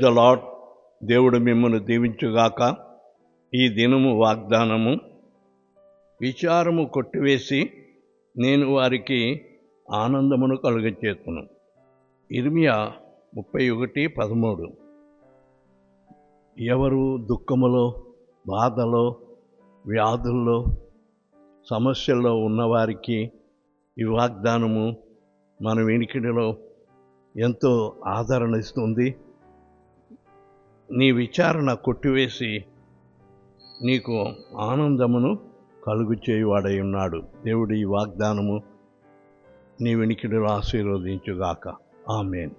The lord దేవుడు మిమ్మల్ని దీవించుగాక. ఈ దినము వాగ్దానము. విచారము కొట్టివేసి నేను వారికి ఆనందమును కలుగచేతును. ఇర్మియా ముప్పై ఒకటి పదమూడు. ఎవరు దుఃఖములో బాధలో వ్యాధుల్లో సమస్యల్లో ఉన్నవారికి ఈ వాగ్దానము మన వెనికిడిలో ఎంతో ఆదరణ ఇస్తుంది. నీ విచారణ కొట్టివేసి నీకు ఆనందమును కలుగు చేయువాడై ఉన్నాడు దేవుడి ఈ వాగ్దానము నీ వెనికిడిలో ఆశీర్వదించుగాక. ఆమెన్.